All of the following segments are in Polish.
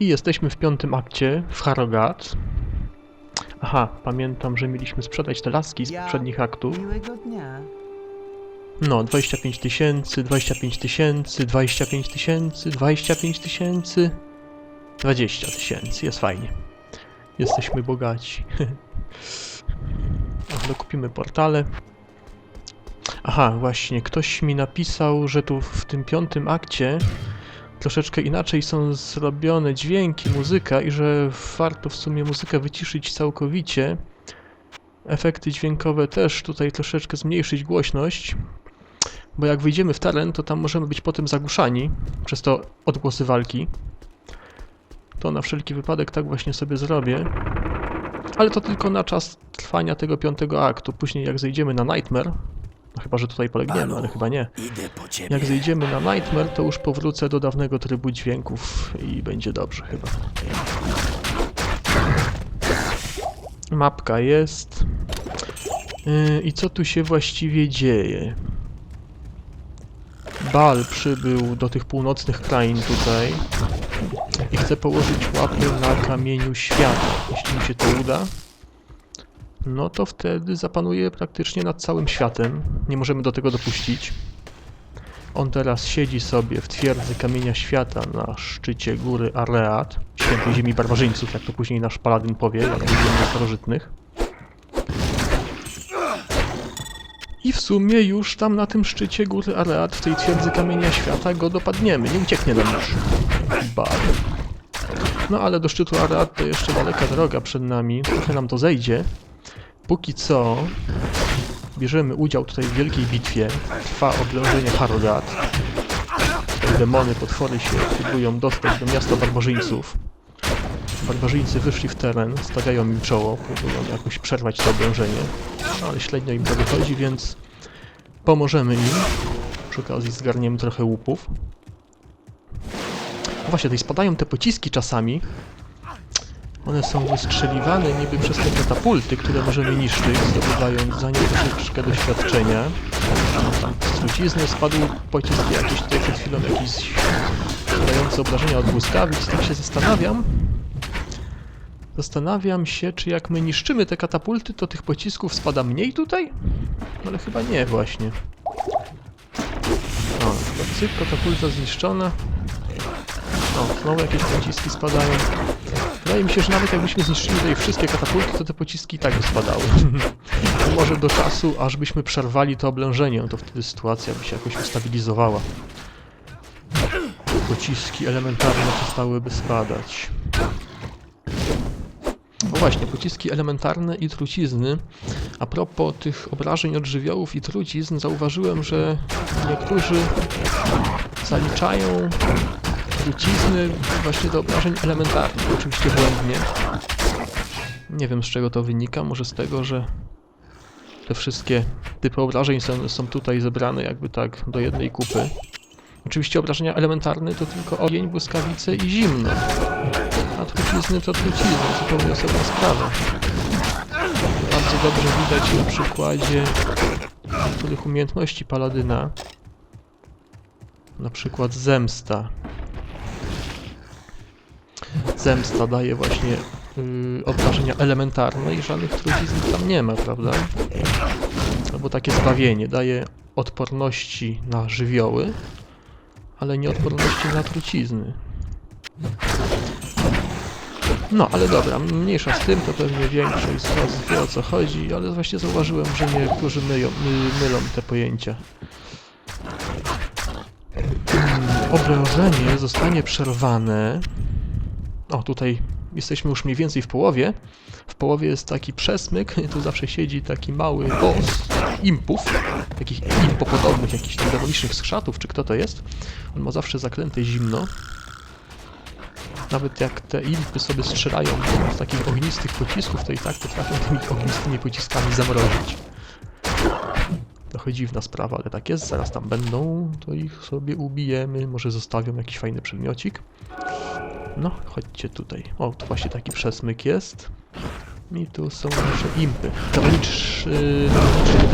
I jesteśmy w piątym akcie, w Harrogat. Aha, pamiętam, że mieliśmy sprzedać te laski z poprzednich aktów. Miłego dnia. No, 25 tysięcy, 25 tysięcy, 25 tysięcy, 25 tysięcy, 20 tysięcy, jest fajnie. Jesteśmy bogaci. Ale kupimy portale. Aha, właśnie, ktoś mi napisał, że tu w tym piątym akcie troszeczkę inaczej są zrobione dźwięki, muzyka i że warto w sumie muzykę wyciszyć całkowicie. Efekty dźwiękowe też tutaj troszeczkę zmniejszyć głośność. Bo jak wyjdziemy w teren, to tam możemy być potem zagłuszani przez to odgłosy walki. To na wszelki wypadek tak właśnie sobie zrobię. Ale to tylko na czas trwania tego piątego aktu. Później jak zejdziemy na Nightmare, no chyba, że tutaj polegniemy, ale chyba nie. Jak zejdziemy na Nightmare, to już powrócę do dawnego trybu dźwięków i będzie dobrze chyba. Mapka jest. Yy, I co tu się właściwie dzieje? Bal przybył do tych północnych krain tutaj i chce położyć łapę na kamieniu świata. Jeśli mu się to uda, no to wtedy zapanuje praktycznie nad całym światem. Nie możemy do tego dopuścić. On teraz siedzi sobie w twierdzy kamienia świata na szczycie góry Areat, świętej ziemi barbarzyńców, jak to później nasz paladyn powie, jak będziemy starożytnych. I w sumie już tam na tym szczycie góry Areat, w tej twierdzy kamienia świata go dopadniemy, nie ucieknie nam już. Bad. No ale do szczytu Areat to jeszcze daleka droga przed nami, trochę nam to zejdzie. Póki co bierzemy udział tutaj w wielkiej bitwie. Trwa oblężenie Harrogat. Te demony, potwory się próbują dostać do miasta barbarzyńców. Barbarzyńcy wyszli w teren, stawiają im czoło, próbują jakoś przerwać to oblężenie. No, ale średnio im to wychodzi, więc pomożemy im. Przy okazji zgarniemy trochę łupów. Właśnie, tutaj spadają te pociski czasami. One są wystrzeliwane niby przez te katapulty, które możemy niszczyć, zdobywając za nie troszeczkę doświadczenia. Z trucizny spadł pocisk jakiś tutaj przed chwilą jakiś dający obrażenia od błyskawic, tak się zastanawiam. Zastanawiam się, czy jak my niszczymy te katapulty, to tych pocisków spada mniej tutaj? Ale chyba nie właśnie. O, cyk, katapulta zniszczona. O, znowu jakieś pociski spadają. Wydaje mi się, że nawet jakbyśmy zniszczyli tutaj wszystkie katapulty, to te pociski i tak by spadały. Może do czasu, aż byśmy przerwali to oblężenie, no to wtedy sytuacja by się jakoś ustabilizowała. Pociski elementarne przestałyby spadać. No właśnie, pociski elementarne i trucizny. A propos tych obrażeń od żywiołów i trucizn, zauważyłem, że niektórzy zaliczają trucizny właśnie do obrażeń elementarnych. Oczywiście błędnie. Nie wiem z czego to wynika, może z tego, że te wszystkie typy obrażeń są, są tutaj zebrane jakby tak do jednej kupy. Oczywiście obrażenia elementarne to tylko ogień, błyskawice i zimno. A trucizny to trucizny, zupełnie osobna sprawa. Bardzo dobrze widać na przykładzie niektórych umiejętności paladyna. Na przykład zemsta. Zemsta daje właśnie yy, elementarne i żadnych trucizn tam nie ma, prawda? Albo takie zbawienie daje odporności na żywioły, ale nie odporności na trucizny. No, ale dobra, mniejsza z tym, to pewnie większość z Was wie o co chodzi, ale właśnie zauważyłem, że niektórzy myją, my, mylą te pojęcia. Hmm, oblężenie zostanie przerwane. O, tutaj jesteśmy już mniej więcej w połowie. W połowie jest taki przesmyk, tu zawsze siedzi taki mały boss impów, takich impopodobnych, jakichś demonicznych skrzatów, czy kto to jest. On ma zawsze zaklęte zimno. Nawet jak te impy sobie strzelają z takich ognistych pocisków, to i tak potrafią tymi ognistymi pociskami zamrozić. Trochę dziwna sprawa, ale tak jest, zaraz tam będą, to ich sobie ubijemy, może zostawią jakiś fajny przedmiocik. No, chodźcie tutaj. O, tu właśnie taki przesmyk jest. I tu są nasze impy. Kawaliczy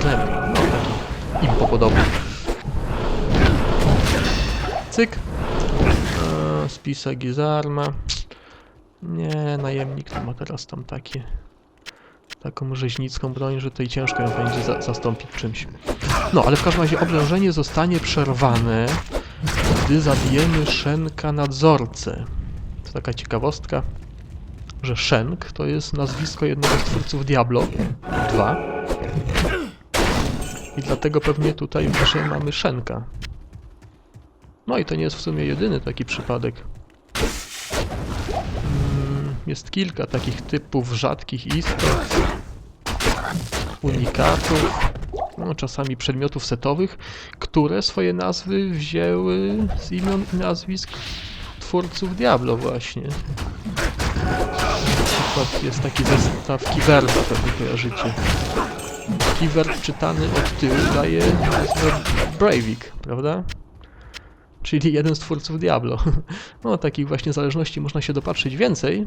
drewno. No, taki impopodobny. Cyk. E, spisek i zarma. Nie, najemnik to ma teraz tam takie... Taką rzeźnicką broń, że tutaj ciężko ją będzie za zastąpić czymś. No, ale w każdym razie oblężenie zostanie przerwane, gdy zabijemy Szenka nadzorcę. Taka ciekawostka, że Shenk to jest nazwisko jednego z twórców Diablo 2. I dlatego pewnie tutaj w grze mamy Shenka. No i to nie jest w sumie jedyny taki przypadek. Mm, Jest kilka takich typów rzadkich istot, unikatów, no, czasami przedmiotów setowych, które swoje nazwy wzięły z imion i nazwisk twórców Diablo właśnie. Na jest taki zestaw Kiwerna, pewnie kojarzycie. Kiwer czytany od tyłu daje Breivik, prawda? Czyli jeden z twórców Diablo. No, takich właśnie zależności można się dopatrzyć więcej.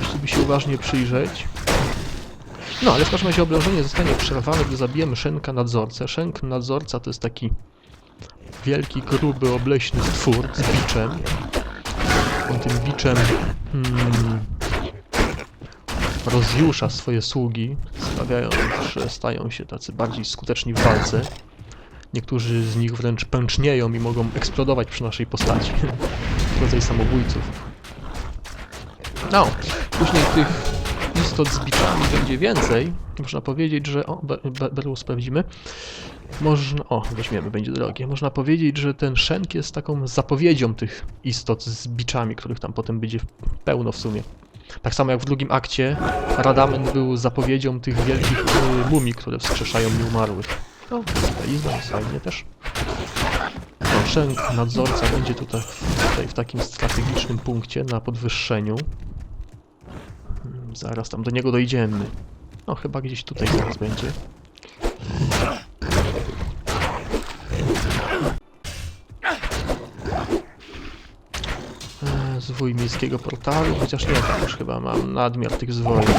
Jeśli by się uważnie przyjrzeć. No, ale w każdym razie oblężenie zostanie przerwane, gdy zabijemy Szenka Nadzorcę. Szenk Nadzorca to jest taki wielki, gruby, obleśny stwór z biczem. On tym biczem hmm, rozjusza swoje sługi, sprawiając, że stają się tacy bardziej skuteczni w walce. Niektórzy z nich wręcz pęcznieją i mogą eksplodować przy naszej postaci. Rodzaj samobójców. No, później tych istot z biczami będzie więcej. Można powiedzieć, że... O, Be- Be- Berlu sprawdzimy. Można... O, weźmiemy, będzie drogie. Można powiedzieć, że ten szenk jest taką zapowiedzią tych istot z biczami, których tam potem będzie pełno w sumie. Tak samo jak w drugim akcie Radament był zapowiedzią tych wielkich y, mumii, które wskrzeszają nieumarłych. No, izba jest fajnie też. No, Szenk, nadzorca, będzie tutaj, tutaj w takim strategicznym punkcie na podwyższeniu. Hmm, Zaraz tam do niego dojdziemy. No, chyba gdzieś tutaj zaraz będzie. Zwój miejskiego portalu, chociaż nie, tam już chyba mam nadmiar tych zwojów.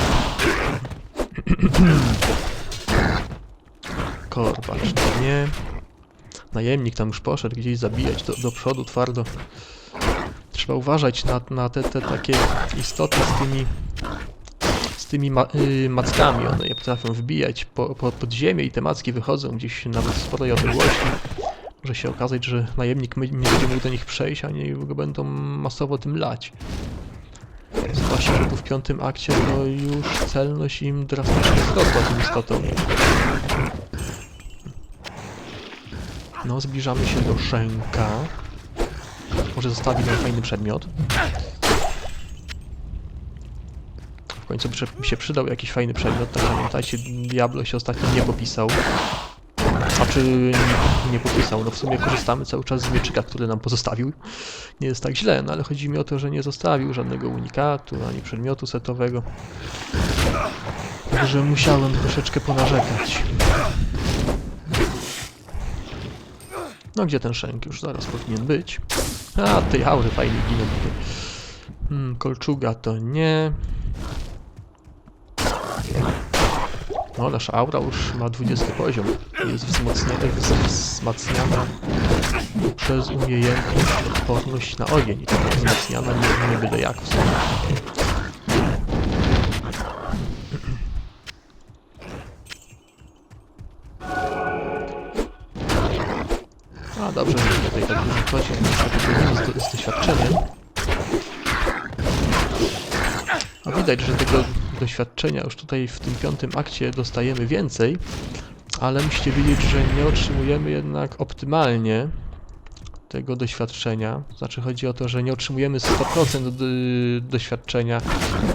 Korbacz, to nie. Najemnik tam już poszedł gdzieś zabijać do, do przodu twardo. Trzeba uważać na, na te, te takie istoty z tymi z tymi ma, y, mackami. One je potrafią wbijać po, po, pod ziemię i te macki wychodzą gdzieś nawet w sporej odległości. Może się okazać, że najemnik nie będzie mógł do nich przejść, a nie go będą masowo tym lać. Zwłaszcza, że tu w piątym akcie to już celność im drastycznie wzrosła tym istotom. No, zbliżamy się do Szenka. Może zostawi nam fajny przedmiot. W końcu by się przydał jakiś fajny przedmiot, tak pamiętajcie, Diablo się ostatnio nie popisał. Znaczy, nie, nie popisał, no w sumie korzystamy cały czas z mieczyka, który nam pozostawił. Nie jest tak źle, no ale chodzi mi o to, że nie zostawił żadnego unikatu, ani przedmiotu setowego. Także musiałem troszeczkę ponarzekać. No gdzie ten szenk? Już zaraz powinien być. A, tej aury fajnie giną tutaj. Hmm, kolczuga to nie. No, nasza aura już ma 20 poziom. Jest wzmocniona, wzmacniana przez umiejętność odporność na ogień. I taka wzmacniana nie, nie byle jak w sumie. A dobrze, że tutaj tak dużo chodzi, z, do- z doświadczeniem. A widać, że tego doświadczenia już tutaj w tym piątym akcie dostajemy więcej, ale musicie wiedzieć, że nie otrzymujemy jednak optymalnie tego doświadczenia. Znaczy chodzi o to, że nie otrzymujemy 100% do, doświadczenia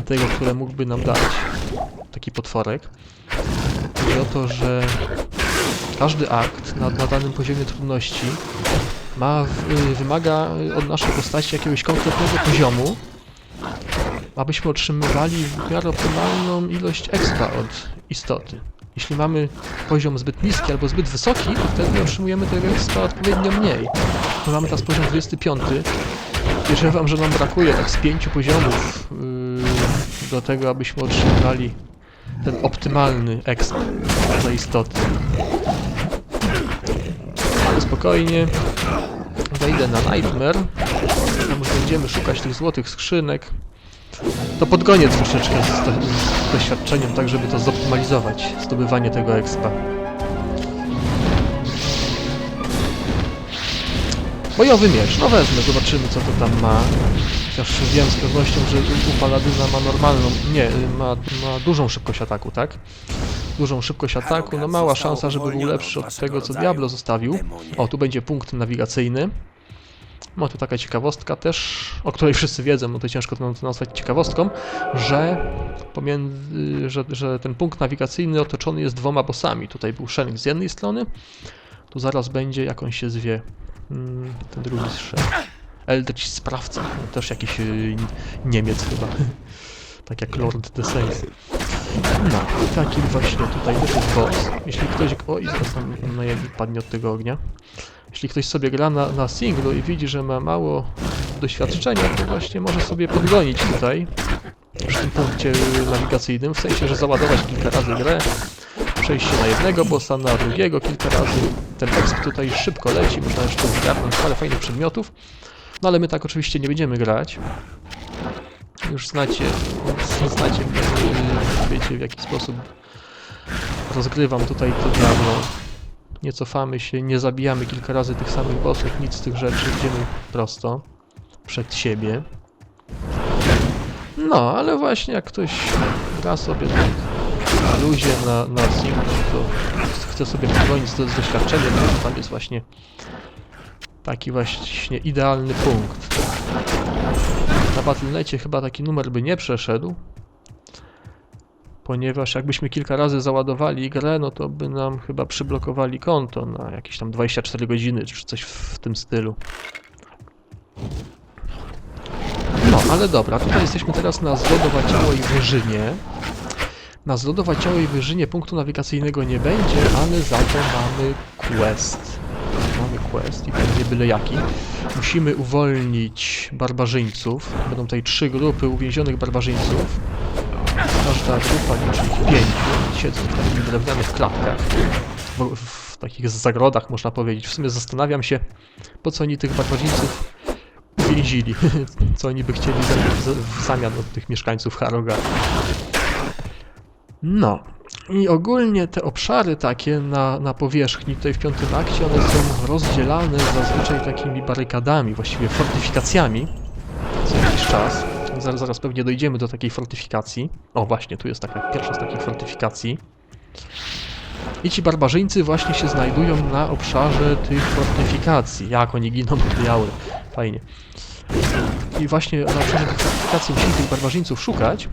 tego, które mógłby nam dać taki potworek. Chodzi o to, że każdy akt na, na danym poziomie trudności ma, y, wymaga od naszej postaci jakiegoś konkretnego poziomu, abyśmy otrzymywali w miarę optymalną ilość expa od istoty. Jeśli mamy poziom zbyt niski albo zbyt wysoki, to wtedy otrzymujemy tego expa odpowiednio mniej. My mamy teraz poziom 25. Podejrzewam, że nam brakuje tak z pięciu poziomów yy, do tego, abyśmy otrzymywali ten optymalny exp za istoty. Ale spokojnie. Wejdę na Nightmare tam już będziemy szukać tych złotych skrzynek, to podgonię troszeczkę z, z doświadczeniem, tak żeby to zoptymalizować, zdobywanie tego expa. Bojowy miecz, no wezmę, zobaczymy co to tam ma. Chociaż wiem z pewnością, że u Paladyna ma normalną, nie, ma, ma dużą szybkość ataku, tak? Dużą szybkość ataku, no mała szansa, żeby był lepszy od tego, co Diablo zostawił. O, tu będzie punkt nawigacyjny. No tu taka ciekawostka też, o której wszyscy wiedzą, no to ciężko to to nazwać ciekawostką, że, pomiędzy, że, że ten punkt nawigacyjny otoczony jest dwoma bossami. Tutaj był Shenk z jednej strony, tu zaraz będzie, jak on się zwie, mm, ten drugi szef. Eldritch Sprawca, też jakiś y, Niemiec chyba, tak jak Lord Saints. No, i taki właśnie tutaj też jest boss. Jeśli ktoś, oj, zaraz tam najemnik padnie od tego ognia. Jeśli ktoś sobie gra na, na singlu i widzi, że ma mało doświadczenia, to właśnie może sobie podgonić tutaj przy tym punkcie nawigacyjnym, w sensie, że załadować kilka razy grę, przejść się na jednego bossa, na drugiego kilka razy. Ten tekst tutaj szybko leci, można jeszcze zgarnąć parę fajnych przedmiotów. No ale my tak oczywiście nie będziemy grać. Już znacie, znacie wiecie w jaki sposób rozgrywam tutaj to Diablo. Nie cofamy się, nie zabijamy kilka razy tych samych bossów, nic z tych rzeczy, idziemy prosto przed siebie. No, ale właśnie jak ktoś gra sobie tak na luzie, na, na singlu, to chce sobie podgonić z, z doświadczeniem, to tam jest właśnie taki właśnie idealny punkt. Na Battle.necie chyba taki numer by nie przeszedł, ponieważ jakbyśmy kilka razy załadowali grę, no to by nam chyba przyblokowali konto na jakieś tam 24 godziny, czy coś w tym stylu. No, ale dobra, tutaj jesteśmy teraz na Zlodowaciałej Wyżynie. Na Zlodowaciałej Wyżynie punktu nawigacyjnego nie będzie, ale za to mamy quest. Quest i będzie byle jaki. Musimy uwolnić barbarzyńców. Będą tutaj trzy grupy uwięzionych barbarzyńców. Każda grupa liczy pięciu. Siedzą w takich drewnianych klatkach. W, w takich zagrodach można powiedzieć. W sumie zastanawiam się, po co oni tych barbarzyńców uwięzili. co oni by chcieli w zamian od tych mieszkańców Haroga. No. I ogólnie te obszary takie na, na powierzchni, tutaj w piątym akcie, one są rozdzielane zazwyczaj takimi barykadami, właściwie fortyfikacjami co jakiś czas. Zaraz, zaraz pewnie dojdziemy do takiej fortyfikacji. O, właśnie, tu jest taka pierwsza z takich fortyfikacji. I ci barbarzyńcy właśnie się znajdują na obszarze tych fortyfikacji. Jak oni giną, biały. Fajnie. I właśnie na obszarze tych fortyfikacji musimy tych barbarzyńców szukać.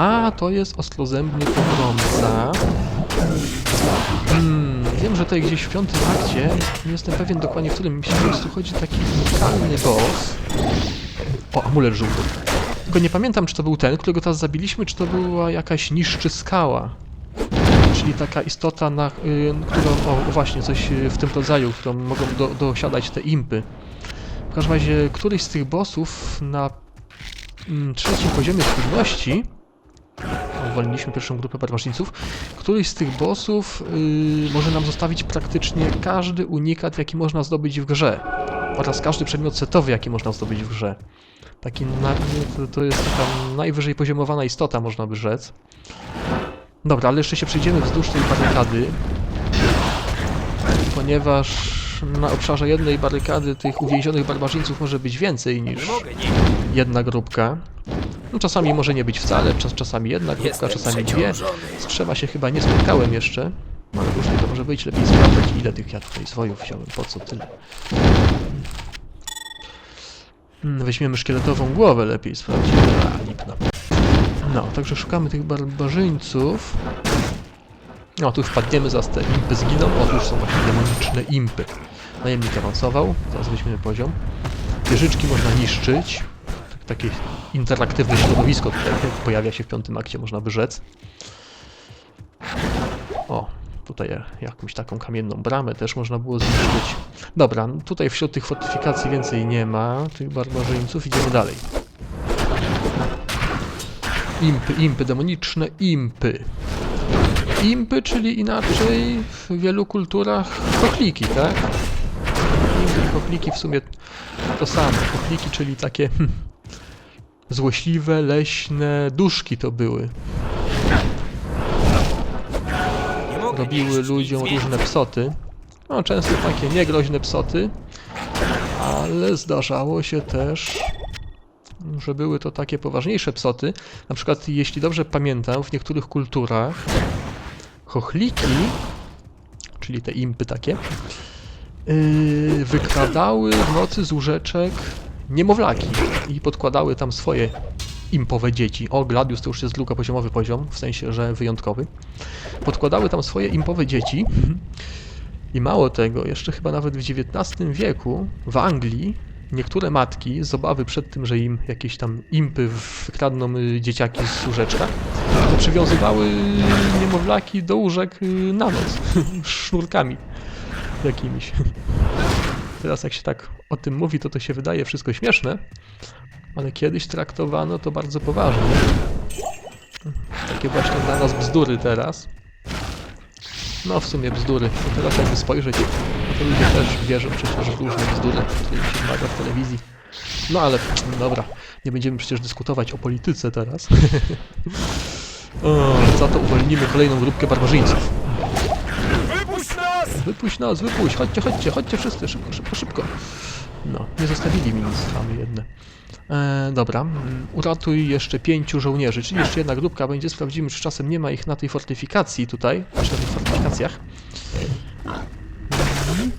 A, to jest ostrozębny pogromca. Hmm, wiem, że tutaj gdzieś w piątym akcie, nie jestem pewien dokładnie w którym, mi się po prostu chodzi taki unikalny boss. O, amulet żółty. Tylko nie pamiętam, czy to był ten, którego teraz zabiliśmy, czy to była jakaś niższy skała. Czyli taka istota, na y, którą, o właśnie, coś y, w tym rodzaju, którą mogą do, dosiadać te impy. W każdym razie, któryś z tych bossów na mm, trzecim poziomie trudności uwolniliśmy pierwszą grupę barbarzyńców. Któryś z tych bossów yy, może nam zostawić praktycznie każdy unikat, jaki można zdobyć w grze. Oraz każdy przedmiot setowy, jaki można zdobyć w grze. Taki na, to, to jest taka najwyżej poziomowana istota, można by rzec. Dobra, ale jeszcze się przejdziemy wzdłuż tej barykady. Ponieważ na obszarze jednej barykady tych uwięzionych barbarzyńców może być więcej niż jedna grupka. No, czasami może nie być wcale, czas, czasami jedna grupka, czasami dwie. Z trzema się chyba nie spotkałem jeszcze. No, Ale różnie to może być, lepiej sprawdzać ile tych ja tutaj zwojów wziąłem, po co tyle. Hmm, Weźmiemy szkieletową głowę, lepiej sprawdzimy. A, lipna. No, także szukamy tych barbarzyńców. No, tu wpadniemy, zaraz te impy zginą. O, tu już są właśnie demoniczne impy. Najemnik awansował, zaraz weźmiemy poziom. Wieżyczki można niszczyć. Tak, takie interaktywne środowisko tutaj pojawia się w piątym akcie, można by rzec. O, tutaj jakąś taką kamienną bramę też można było zniszczyć. Dobra, no tutaj wśród tych fortyfikacji więcej nie ma, tych barbarzyńców. Idziemy dalej. Impy, impy, demoniczne impy. Impy, czyli inaczej w wielu kulturach chochliki, tak? Impy, Chochliki w sumie to samo. Chochliki, czyli takie hmm, złośliwe, leśne duszki to były. Robiły ludziom różne psoty. No, często takie niegroźne psoty, ale zdarzało się też, że były to takie poważniejsze psoty. Na przykład, jeśli dobrze pamiętam, w niektórych kulturach chochliki, czyli te impy takie, yy, wykradały w nocy z łóżeczek niemowlaki i podkładały tam swoje impowe dzieci. O, Gladius to już jest drugopoziomowy poziom, w sensie, że wyjątkowy. Podkładały tam swoje impowe dzieci i mało tego, jeszcze chyba nawet w XIX wieku w Anglii niektóre matki z obawy przed tym, że im jakieś tam impy wykradną y, dzieciaki z łóżeczka, przywiązywały niemowlaki do łóżek y, na noc sznurkami jakimiś. Teraz jak się tak o tym mówi, to to się wydaje wszystko śmieszne, ale kiedyś traktowano to bardzo poważnie. Takie właśnie dla nas bzdury teraz. No w sumie bzdury. Bo teraz jakby spojrzeć, no to ludzie też wierzą przecież w różne bzdury, które się wmawia w telewizji. No ale dobra, nie będziemy przecież dyskutować o polityce teraz. o, za to uwolnimy kolejną grupkę barbarzyńców. Wypuść nas! Wypuść nas, wypuść, chodźcie, chodźcie, chodźcie wszyscy, szybko, szybko, szybko. No, nie zostawili mi nic, mamy jedne. E, dobra, mm, uratuj jeszcze pięciu żołnierzy, czyli jeszcze jedna grupka będzie, sprawdzimy czy czasem nie ma ich na tej fortyfikacji tutaj, znaczy na tych fortyfikacjach. Mhm.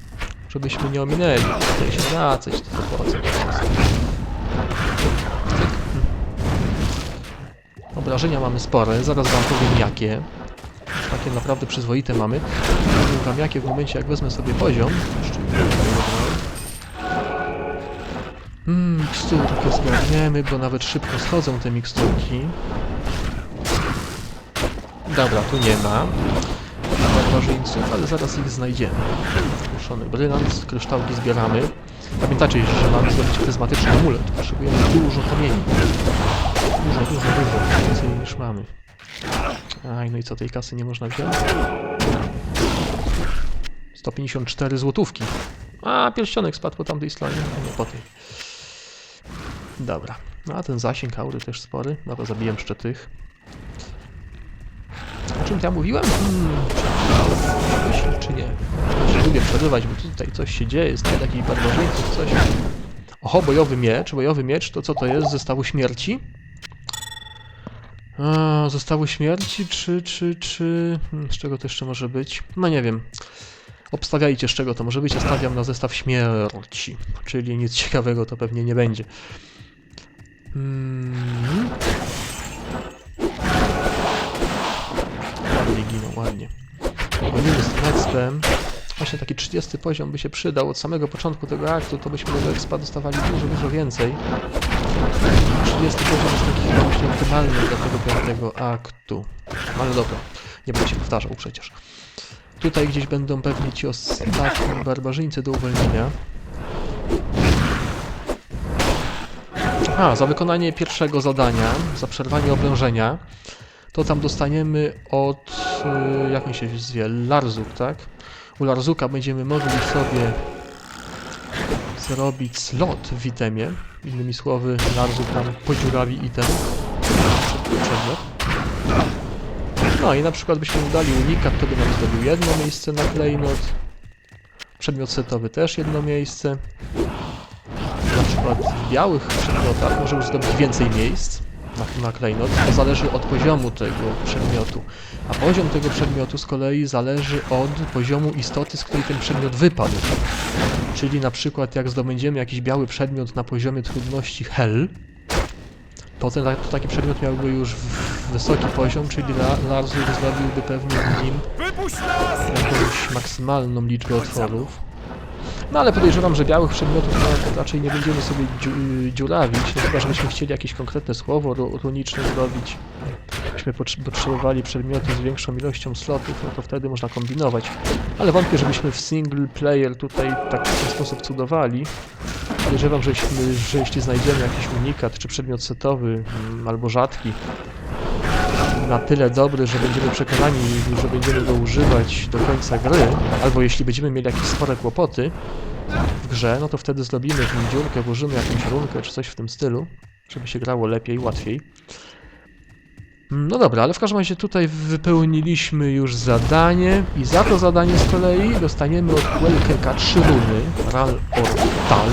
Żebyśmy nie ominęli, tutaj się wracać, to po co? Cyk. Obrażenia mamy spore, zaraz wam powiem jakie. Takie naprawdę przyzwoite mamy. Powiem wam jakie w momencie jak wezmę sobie poziom. Jeszcze Hmm, miksturkę zgarniemy, bo nawet szybko schodzą te miksturki. Dobra, tu nie ma barbarzyńców, ale zaraz ich znajdziemy. Ruszony brylant, kryształki zbieramy. Pamiętacie, że mamy zrobić pryzmatyczny amulet. Potrzebujemy dużo kamieni. Dużo, dużo, dużo. Więcej niż mamy. Aj, no i co, tej kasy nie można wziąć? 154 złotówki. A, pierścionek spadł po tamtej stronie, a nie po tej. Dobra. No a ten zasięg aury też spory. No to zabiję jeszcze tych. O czym ja mówiłem? Hmm, czy nie? Ja lubię przerywać, bo tutaj coś się dzieje, jest takich barbarzyńców, coś. Oho, bojowy miecz. Bojowy miecz to co to jest? Zestawu śmierci? Zestawu śmierci, czy, czy, czy... Hmm, z czego to jeszcze może być? No nie wiem. Obstawiajcie, z czego to może być. Ja stawiam na zestaw śmierci. Czyli nic ciekawego to pewnie nie będzie. Hmm. Ładnie giną, ładnie. Gonimy z expem. Właśnie taki 30 poziom by się przydał od samego początku tego aktu, to byśmy tego expa dostawali dużo, dużo więcej. 30 poziom jest taki właśnie optymalny dla tego piątego aktu. Ale dobra, nie będę się powtarzał przecież. Tutaj gdzieś będą pewnie ci ostatni barbarzyńcy do uwolnienia. A, za wykonanie pierwszego zadania, za przerwanie oblężenia, to tam dostaniemy od, y, jak on się zwie, Larzuk, tak? U Larzuka będziemy mogli sobie zrobić slot w itemie. Innymi słowy, Larzuk nam podziurawi item. No i na przykład byśmy dali unikat, to by nam zrobił jedno miejsce na klejnot. Przedmiot setowy też jedno miejsce. Na przykład w białych przedmiotach może już zdobyć więcej miejsc na, na klejnot. To zależy od poziomu tego przedmiotu. A poziom tego przedmiotu z kolei zależy od poziomu istoty, z której ten przedmiot wypadł. Czyli na przykład jak zdobędziemy jakiś biały przedmiot na poziomie trudności Hell, to, ten, to taki przedmiot miałby już wysoki poziom, czyli La- Larzuk zrobiłby pewnie w nim jakąś maksymalną liczbę otworów. No ale podejrzewam, że białych przedmiotów no, raczej nie będziemy sobie dziu y, dziurawić, no, chyba żebyśmy chcieli jakieś konkretne słowo ru runiczne zrobić. Byśmy potrz- potrzebowali przedmiotu z większą ilością slotów, no to wtedy można kombinować. Ale wątpię, żebyśmy w single player tutaj tak w ten sposób cudowali. Podejrzewam, że jeśli, że jeśli znajdziemy jakiś unikat, czy przedmiot setowy, mm, albo rzadki, na tyle dobry, że będziemy przekonani, że będziemy go używać do końca gry, albo jeśli będziemy mieli jakieś spore kłopoty w grze, no to wtedy zrobimy w nim dziurkę, włożymy jakąś runkę czy coś w tym stylu, żeby się grało lepiej, łatwiej. Mm, No dobra, ale w każdym razie tutaj wypełniliśmy już zadanie i za to zadanie z kolei dostaniemy od Quelkeka trzy runy, Ral or Tal.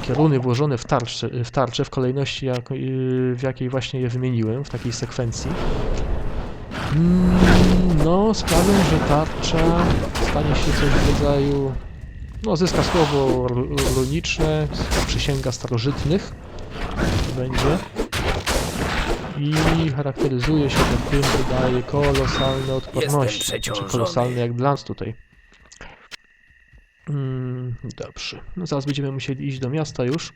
Takie runy włożone w tarczę, w tarczę w kolejności, jak, yy, w jakiej właśnie je wymieniłem, w takiej sekwencji. Mm, No, sprawią, że tarcza stanie się coś w rodzaju... No, zyska słowo ru- runiczne, przysięga starożytnych. To będzie. I charakteryzuje się to tym, że daje kolosalne odporności. Czy przeciążony. kolosalne jak glans tutaj. Mm, dobrze. No zaraz będziemy musieli iść do miasta już.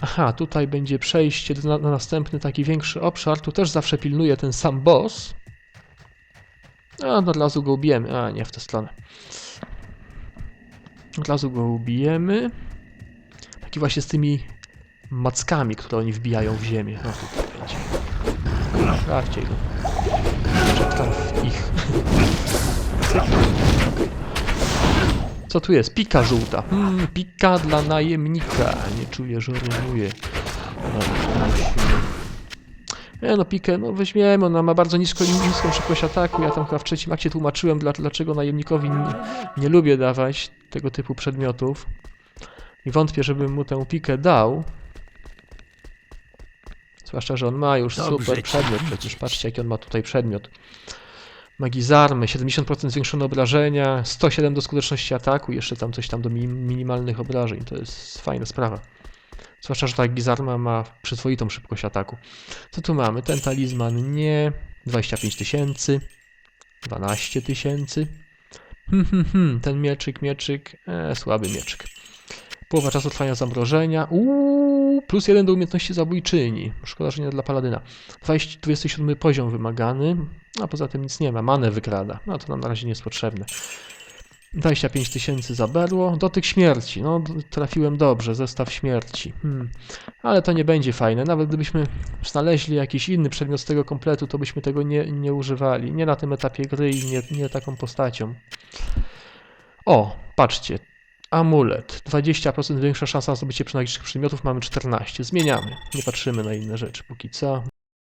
Aha, tutaj będzie przejście na, na następny taki większy obszar. Tu też zawsze pilnuje ten sam boss. A, no od razu go ubijemy. A, nie w tę stronę. Od razu go ubijemy. Taki właśnie z tymi mackami, które oni wbijają w ziemię. No tutaj będzie. Szarcie go. W ich. Co tu jest? Pika żółta. Hmm, pika dla najemnika. Nie czuję, że rymuje. Musimy... Nie no, pikę, no weźmiemy, ona ma bardzo nisko, niską szybkość ataku. Ja tam chyba w trzecim akcie tłumaczyłem, dla, dlaczego najemnikowi nie, nie lubię dawać tego typu przedmiotów. I wątpię, żebym mu tę pikę dał. Zwłaszcza, że on ma już Dobrze super przedmiot. Przecież patrzcie, jaki on ma tutaj przedmiot. Magizarmy, 70% zwiększone obrażenia, 107 do skuteczności ataku, jeszcze tam coś tam do mi- minimalnych obrażeń. To jest fajna sprawa. Zwłaszcza, że ta Gizarma ma przyzwoitą szybkość ataku. Co tu mamy? Ten talizman nie. 25 tysięcy. 12 tysięcy. Hmm, hmm, hmm. Ten mieczyk, mieczyk. E, słaby mieczyk. Połowa czasu trwania zamrożenia. Uuu, plus jeden do umiejętności zabójczyni. Szkoda, że nie dla paladyna. 20, 27 poziom wymagany. A poza tym nic nie ma. Manę wykrada. No to nam na razie nie jest potrzebne. 25 tysięcy za berło. Dotyk śmierci. No, trafiłem dobrze. Zestaw śmierci. Hmm. Ale to nie będzie fajne. Nawet gdybyśmy znaleźli jakiś inny przedmiot z tego kompletu, to byśmy tego nie, nie używali. Nie na tym etapie gry i nie, nie taką postacią. O, patrzcie. Amulet. 20% większa szansa na zdobycie magicznych przedmiotów. Mamy 14. Zmieniamy. Nie patrzymy na inne rzeczy póki co.